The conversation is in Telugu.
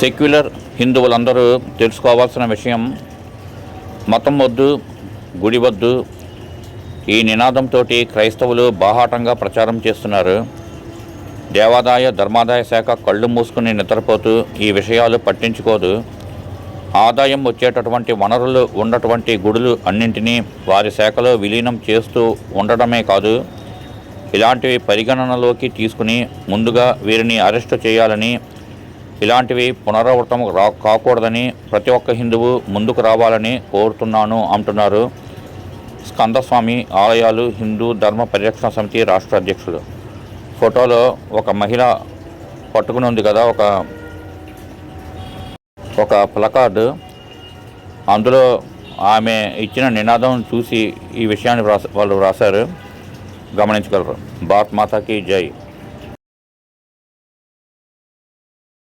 సెక్యులర్ హిందువులందరూ తెలుసుకోవాల్సిన విషయం మతం వద్దు గుడి వద్దు ఈ నినాదంతో క్రైస్తవులు బాహాటంగా ప్రచారం చేస్తున్నారు. దేవాదాయ ధర్మాదాయ శాఖ కళ్ళు మూసుకుని నిద్రపోతూ ఈ విషయాలు పట్టించుకోదు. ఆదాయం వచ్చేటటువంటి వనరులు ఉన్నటువంటి గుడులు అన్నింటినీ వారి శాఖలో విలీనం చేస్తూ ఉండడమే కాదు ఇలాంటివి పరిగణనలోకి తీసుకుని ముందుగా వీరిని అరెస్టు చేయాలని ఇలాంటివి పునరావృతం రా కాకూడదని ప్రతి ఒక్క హిందువు ముందుకు రావాలని కోరుతున్నాను అంటున్నారు స్కందస్వామి ఆలయాలు హిందూ ధర్మ పరిరక్షణ సమితి రాష్ట్ర అధ్యక్షుడు ఫోటోలో ఒక మహిళ పట్టుకుని ఉంది కదా ఒక ఒక ప్లకార్డు. అందులో ఆమె ఇచ్చిన నినాదం చూసి ఈ విషయాన్ని వ్రాస వాళ్ళు రాశారు గమనించగలరు. భారత్ మాతాకి జై.